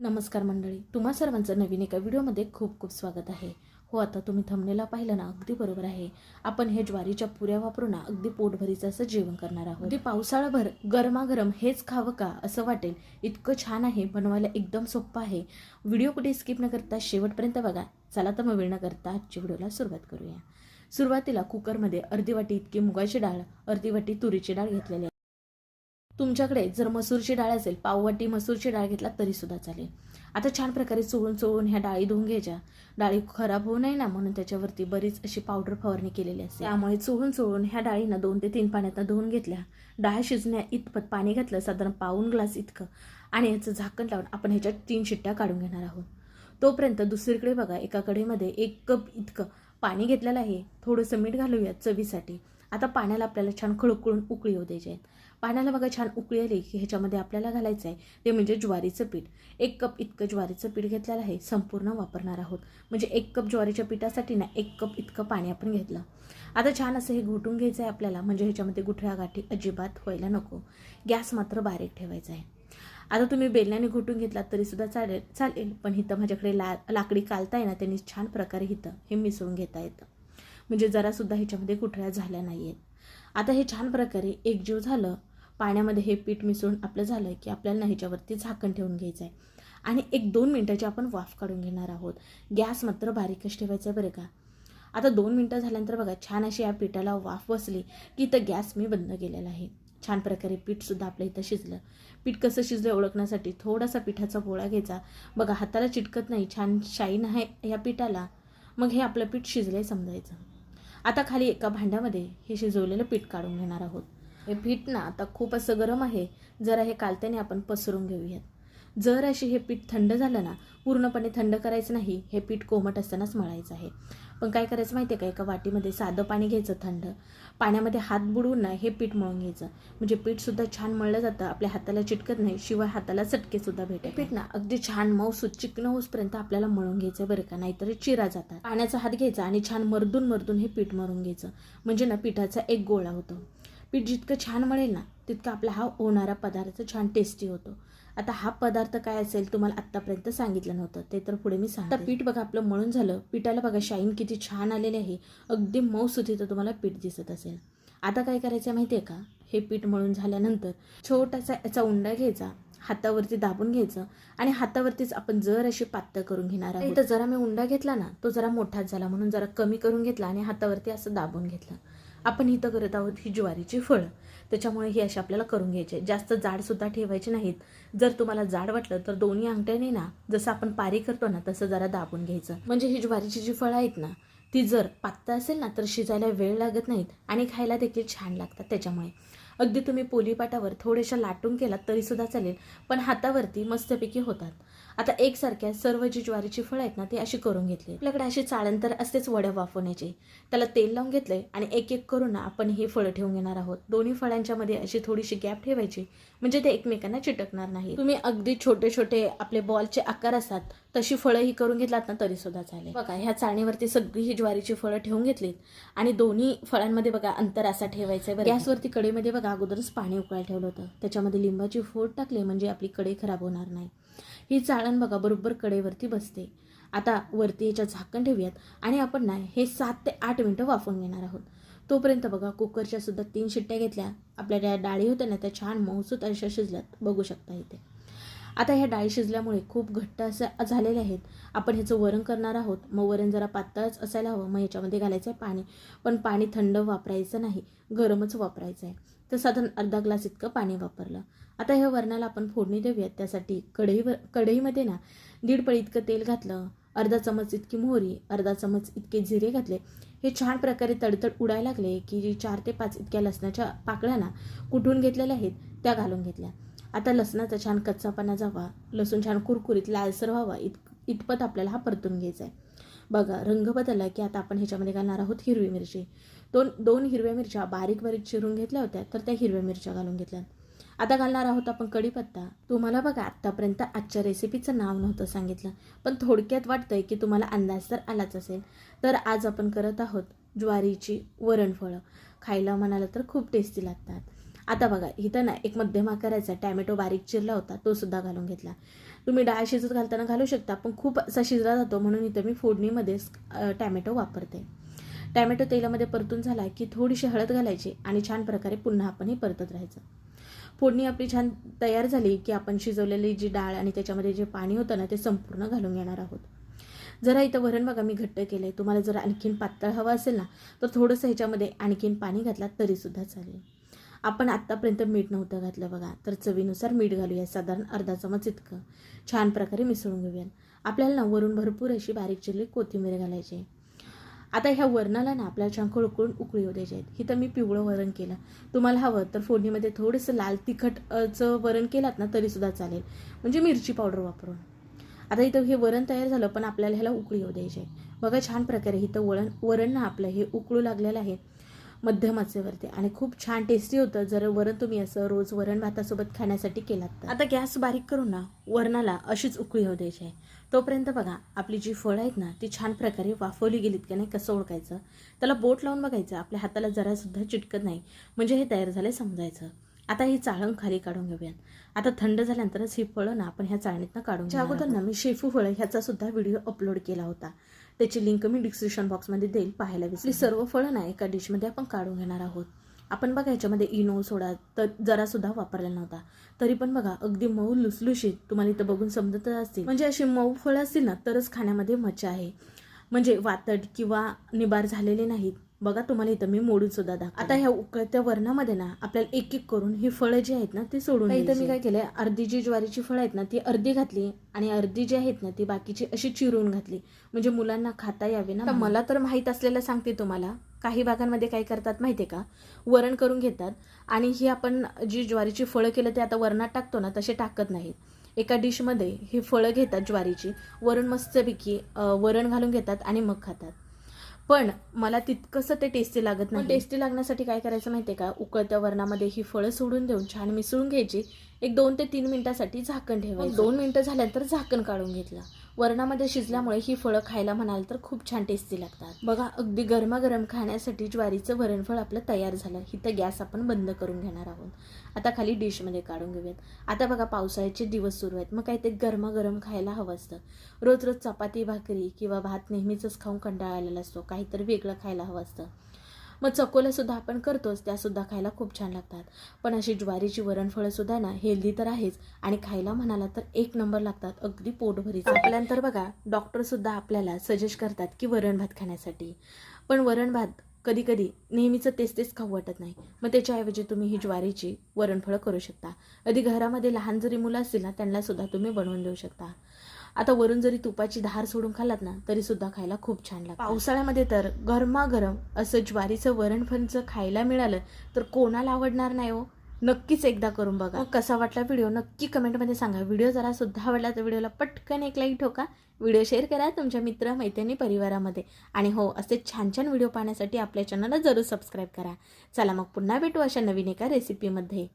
नमस्कार मंडळी तुम्हा सर्वांचं नवीन एका व्हिडिओमध्ये खूप खूप स्वागत आहे. हो आता तुम्ही थंबनेला पाहिलं ना अगदी बरोबर आहे. आपण हे ज्वारीच्या पुऱ्या वापरून ना अगदी पोटभरीचं असं जेवण करणार आहोत. अगदी पावसाळाभर गरमागरम हेच खावं का असं वाटेल. इतकं छान आहे बनवायला एकदम सोपं आहे. व्हिडिओ कुठे स्किप न करता शेवटपर्यंत बघा. चला तर मग वेळ न करता आजच्या व्हिडिओला सुरुवात करूया. सुरुवातीला कुकरमध्ये अर्धी वाटी इतकी मुगाची डाळ अर्धी वाटी तुरीची डाळ घेतलेली आहे तुमच्याकडे जर मसूरची डाळ असेल पाववाटी मसूरची डाळ घेतला तरी सुद्धा चालेल. आता छान प्रकारे चोळून चोळून ह्या डाळी धुवून घ्यायच्या. डाळी खराब होऊ नये ना म्हणून त्याच्यावरती बरीच अशी पावडर फवारणी केलेली असते. त्यामुळे चोळून चोळून ह्या डाळींना दोन ते तीन पाण्यातनं धुवून घेतल्या. डाळ शिजण्या इतपत पाणी घातलं साधारण पाऊन ग्लास इतकं. आणि याचं झाकण लावून आपण ह्याच्यात तीन शिट्ट्या काढून घेणार आहोत. तोपर्यंत दुसरीकडे बघा एका कढईमध्ये एक कप इतकं पाणी घेतलेलं आहे. थोडंसं मीठ घालूया चवीसाठी. आता पाण्याला आपल्याला छान खळखळून उकळी होऊ द्यायची आहेत. पाण्याला बघा छान उकळी आली की ह्याच्यामध्ये आपल्याला घालायचं आहे ते म्हणजे ज्वारीचं पीठ. एक कप इतकं ज्वारीचं पीठ घेतलेलं आहे संपूर्ण वापरणार आहोत. म्हणजे एक कप ज्वारीच्या पिठासाठी ना एक कप इतकं पाणी आपण घेतलं. आता छान असं हे घोटून घ्यायचं आहे आपल्याला म्हणजे ह्याच्यामध्ये गुठळ्या गाठी अजिबात व्हायला नको. गॅस मात्र बारीक ठेवायचा आहे. आता तुम्ही बेलण्याने घोटून घेतलात तरीसुद्धा चालेल चालेल पण इथं माझ्याकडे ला लाकडी कालताय ना त्यांनी छान प्रकारे हिथं हे मिसळून घेता येतं. म्हणजे जरासुद्धा ह्याच्यामध्ये गुठळ्या झाल्या नाही आहेत आता हे छान प्रकारे एकजीव झालं पाण्यामध्ये हे पीठ मिसळून आपलं झालं की आपल्याला ह्याच्यावरती झाकण ठेवून घ्यायचं आहे आणि एक दोन मिनटाची आपण वाफ काढून घेणार आहोत. गॅस मात्र बारीकच ठेवायचा आहे बरं का. आता दोन मिनटं झाल्यानंतर बघा छान अशी या पिठाला वाफ बसली की इथं गॅस मी बंद केलेला आहे. छान प्रकारे पीठसुद्धा आपलं इथं शिजलं. पीठ कसं शिजलं ओळखण्यासाठी थोडासा पिठाचा गोळा घ्यायचा. बघा हाताला चिटकत नाही छान शाईन आहे या पिठाला. मग हे आपलं पीठ शिजलंय समजायचं. आता खाली एका भांड्यामध्ये हे शिजवलेलं पीठ काढून घेणार आहोत. हे पीठ ना आता खूप असं गरम आहे जरा हे कालत्याने आपण पसरून घेऊयात. जर अशी हे पीठ थंड झालं ना पूर्णपणे थंड करायचं नाही हे पीठ कोमट असतानाच मळायचं आहे. पण काय करायचं माहिती आहे का? एका वाटीमध्ये साधं पाणी घ्यायचं थंड. पाण्यामध्ये हात बुडवून ना हे पीठ मळून घ्यायचं. म्हणजे पीठसुद्धा छान मळलं जातं आपल्या हाताला चिटकत नाही शिवाय हाताला चटकेसुद्धा भेटेल पीठ ना अगदी छान मऊसूत चिकनं होसपर्यंत आपल्याला मळून घ्यायचं बरं का? नाहीतर चिरा जातात. पाण्याचा हात घ्यायचा आणि छान मर्दून मर्दून हे पीठ मळून घ्यायचं. म्हणजे ना पिठाचा एक गोळा होतो. पीठ जितकं छान मळेल ना तितका आपला हा होणारा पदार्थ छान टेस्टी होतो. आता हा पदार्थ काय असेल तुम्हाला आत्तापर्यंत सांगितलं नव्हतं ते तर पुढे मी सांगते. पीठ बघा आपलं मळून झालं. पिठाला बघा शाईन किती छान आलेले आहे. अगदी मऊ सुतीचं तुम्हाला पीठ दिसत असेल. आता काय करायचं माहिती आहे का? हे पीठ मळून झाल्यानंतर छोटासा याचा उंडा घ्यायचा हातावरती दाबून घ्यायचं आणि हातावरतीच आपण जर अशी पातळ करून घेणार आहे तर जरा मी उंडा घेतला ना तो जरा मोठाच झाला म्हणून जरा कमी करून घेतला आणि हातावरती असं दाबून घेतलं. आपण इथं करत आहोत ही ज्वारीची फळं. त्याच्यामुळे ही अशी आपल्याला करून घ्यायची जास्त जाडसुद्धा ठेवायची नाहीत. जर तुम्हाला जाड वाटलं तर दोन्ही अंगठ्याने ना जसं आपण पारी करतो ना तसं जरा दाबून घ्यायचं. म्हणजे ही ज्वारीची जी फळं आहेत ना ती जर पातळ असेल ना तर शिजायला वेळ लागत नाहीत आणि खायला देखील छान लागतात त्याच्यामुळे. अगदी तुम्ही पोलीपाटावर थोड्याशा लाटून केलात तरीसुद्धा चालेल पण हातावरती मस्तपैकी होतात. आता एकसारख्या सर्व जी ज्वारीची फळं आहेत ना ती अशी करून घेतली. आपल्याकडे अशी चाळण तर असतेच वड्या वाफवण्याची. त्याला तेल लावून घेतलंय आणि एक एक करून ना आपण ही फळं ठेवून घेणार आहोत. दोन्ही फळांच्या मध्ये अशी थोडीशी गॅप ठेवायची म्हणजे ते एकमेकांना चिटकणार नाही तुम्ही अगदी छोटे छोटे आपले बॉलचे आकार असतात तशी फळं ही करून घेतलात ना तरी सुद्धा चालेल. बघा ह्या चाळणीवरती सगळी ही ज्वारीची फळं ठेवून घेतलीत. आणि दोन्ही फळांमध्ये बघा अंतर असा ठेवायचा आहे गॅसवरती कडेमध्ये बघा अगोदरच पाणी उकळायला ठेवलं होतं. त्याच्यामध्ये लिंबाची फोड टाकली म्हणजे आपली कढई खराब होणार नाही. ही चाळण बघा बरोबर कडेवरती बसते. आता वरती याच्या झाकण ठेवूयात. आणि आपण ना हे सात ते आठ मिनटं वाफवून घेणार आहोत. तोपर्यंत बघा कुकरच्या सुद्धा तीन शिट्ट्या घेतल्या. आपल्या ज्या डाळी होत्या ना त्या छान मऊसूत अशा शिजल्यात. बघू शकता इथे. आता ह्या डाळी शिजल्यामुळे खूप घट्ट असं झालेले आहेत. आपण ह्याचं वरण करणार आहोत. मग वरण जरा पातळच असायला हवं. मग ह्याच्यामध्ये घालायचं आहे पाणी. पण पाणी थंड वापरायचं नाही. गरमच वापरायचं आहे तर साधारण अर्धा ग्लास इतकं पाणी वापरलं. आता ह्या वरणाला आपण फोडणी देऊयात. त्यासाठी कढईवर कढईमध्ये ना दीड पळी इतकं तेल घातलं. अर्धा चमच इतकी मोहरी अर्धा चमच इतके जिरे घातले. हे छान प्रकारे तडतड उडायला लागले की चार ते पाच इतक्या लसणाच्या पाकळ्या ना कुठून घेतलेल्या आहेत त्या घालून घेतल्या. आता लसणाचा छान कच्चापणा जावा. लसूण छान कुरकुरीत लालसर व्हावा. इत इतपत आपल्याला हा परतून घ्यायचा आहे. बघा रंग बदलला की आता आपण ह्याच्यामध्ये घालणार आहोत हिरवी मिरची. दोन दोन हिरव्या मिरच्या बारीक बारीक चिरून घेतल्या होत्या तर त्या हिरव्या मिरच्या घालून घेतल्या आता घालणार आहोत आपण कढीपत्ता. तुम्हाला बघा आत्तापर्यंत आजच्या रेसिपीचं नाव नव्हतं सांगितलं पण थोडक्यात वाटतंय की तुम्हाला अंदाज तर आलाच असेल. तर आज आपण करत आहोत ज्वारीची वरणफळं. खायला म्हणालं तर खूप टेस्टी लागतात. आता बघा इथं ना एक मध्यम आकाराचा टॅमॅटो बारीक चिरला होता तो सुद्धा घालून घेतला. तुम्ही डाळ शिजत घालताना घालू शकता पण खूप असा शिजला जातो म्हणून इथं मी फोडणीमध्येच टॅमॅटो वापरते. टॅमॅटो तेलामध्ये परतून झाला की थोडीशी हळद घालायची आणि छान प्रकारे पुन्हा आपण हे परतत राहायचं. फोडणी आपली छान तयार झाली की आपण शिजवलेली जी डाळ आणि त्याच्यामध्ये जे पाणी होतं ना ते संपूर्ण घालून घेणार आहोत. जरा इथं वरण बघा मी घट्ट केलं आहे तुम्हाला जर आणखीन पातळ हवं असेल ना तर थोडंसं ह्याच्यामध्ये आणखीन पाणी घातलात तरीसुद्धा चालेल. आपण आत्तापर्यंत मीठ नव्हतं घातलं बघा. तर चवीनुसार मीठ घालूया. साधारण अर्धा चमच इतकं. छान प्रकारे मिसळून घेऊया. आपल्याला ना वरून भरपूर अशी बारीक चिरली कोथिंबीर घालायची आता ह्या वरणाला ना आपल्याला छान उकळून उकळी होऊ द्यायची आहेत हिथं मी पिवळं वरण केलं. तुम्हाला हवं तर फोडणीमध्ये थोडंसं लाल तिखटचं वरण केलात ना तरीसुद्धा चालेल. म्हणजे मिरची पावडर वापरून. आता इथं हे वरण तयार झालं पण आपल्याला ह्याला उकळी होऊ द्यायची आहे. बघा छान प्रकारे इथं वळण वरण ना आपलं हे उकळू लागलेलं आहे. मध्यम आचेवरती आणि खूप छान टेस्टी होतं. जर वरण तुम्ही असं रोज वरण भातासोबत खाण्यासाठी केलात तर. आता गॅस बारीक करून ना वरणाला अशीच उकळी होऊ द्यायची आहे. तोपर्यंत बघा आपली जी फळं आहेत ना ती छान प्रकारे वाफवली गेलीत का नाही कसं ओळखायचं? त्याला बोट लावून बघायचं. आपल्या हाताला जरासुद्धा चिटकत नाही. म्हणजे हे तयार झाले समजायचं. आता ही चाळण खाली काढून घेऊयात. आता थंड झाल्यानंतरच ही फळं ना आपण ह्या चाळणीतनं काढून अगोदर ना मी शेफू फळं ह्याचा सुद्धा व्हिडिओ अपलोड केला होता. त्याची लिंक मी डिस्क्रिप्शन बॉक्समध्ये देईल पाहायला विसरली सर्व फळं ना एका डिशमध्ये आपण काढून घेणार आहोत. आपण बघा याच्यामध्ये इनो सोडा तर जरासुद्धा वापरला नव्हता. तरी पण बघा अगदी मऊ लुसलुशीत. तुम्हाला इथं बघून समजत असतील. म्हणजे अशी मऊ फळं असतील ना तरच खाण्यामध्ये मजा आहे. म्हणजे वातड किंवा निबार झालेले नाहीत. बघा तुम्हाला इथं मी मोडून सुद्धा दाखव आता ह्या उकळत्या वरणामध्ये ना आपल्याला एक एक करून ही फळं जी आहेत ना ती सोडून इथं मी काय केलंय अर्धी जी ज्वारीची फळं आहेत ना ती अर्धी घातली आणि अर्धी जी आहेत ना ती बाकीची अशी चिरून घातली. म्हणजे मुलांना खाता यावे ना मला तर माहीत असलेलं सांगते तुम्हाला काही भागांमध्ये काय करतात माहिती आहे का? वरण करून घेतात आणि ही आपण जी ज्वारीची फळं केलं ते आता वरणात टाकतो ना तसे टाकत नाहीत. एका डिशमध्ये ही फळं घेतात ज्वारीची वरण मस्तपैकी वरण घालून घेतात आणि मग खातात. पण मला तितकंसं ते टेस्टी लागत नाही. टेस्टी लागण्यासाठी काय करायचं माहिती आहे का? उकळत्या वरणामध्ये ही फळं सोडून देऊन छान मिसळून घ्यायची. एक दोन ते तीन मिनिटासाठी झाकण ठेवायचं. दोन मिनिटं झाल्यानंतर झाकण काढून घेतलं. वरणामध्ये शिजल्यामुळे ही फळं खायला म्हणाल तर खूप छान टेस्टी लागतात. बघा अगदी गरमागरम खाण्यासाठी ज्वारीचं वरणफळ आपलं तयार झालं. इथं गॅस आपण बंद करून घेणार आहोत. आता खाली डिशमध्ये काढून घेऊयात. आता बघा पावसाळ्याचे दिवस सुरू आहेत. मग काय ते गरमागरम खायला हवं असतं. रोज रोज चपाती भाकरी किंवा भात नेहमीच खाऊन कंटाळा आलेला असतो. काहीतरी वेगळं खायला हवं असतं. मग चकोल्यासुद्धा आपण करतोच त्यासुद्धा खायला खूप छान लागतात. पण अशी ज्वारीची वरणफळं सुद्धा ना हेल्दी तर आहेच. आणि खायला म्हणाला तर एक नंबर लागतात अगदी पोटभरी आपल्यानंतर बघा डॉक्टरसुद्धा आपल्याला सजेस्ट करतात की वरण भात खाण्यासाठी. पण वरण भात कधी कधी नेहमीचं तेच तेच खाऊ वाटत नाही. मग त्याच्याऐवजी तुम्ही ही ज्वारीची वरणफळं करू शकता. कधी घरामध्ये लहान जरी मुलं असतील ना त्यांना सुद्धा तुम्ही बनवून देऊ शकता. आता वरून जरी तुपाची धार सोडून खाल्लात ना तरी सुद्धा खायला खूप छान लागतं. पावसाळ्यामध्ये तर गरमागरम असं ज्वारीचं वरणफणचं खायला मिळालं तर कोणाला आवडणार नाही हो? नक्कीच एकदा करून बघा. कसा वाटला व्हिडिओ? नक्की कमेंटमध्ये सांगा. व्हिडिओ जरा सुद्धा आवडला तर व्हिडिओला पटकन एक लाईक ठोका. व्हिडिओ शेअर करा तुमच्या मित्र मैत्रिणी परिवारामध्ये. आणि हो असे छान छान व्हिडिओ पाहण्यासाठी आपल्या चॅनलला जरूर सबस्क्राईब करा. चला मग पुन्हा भेटू अशा नवीन एका रेसिपीमध्ये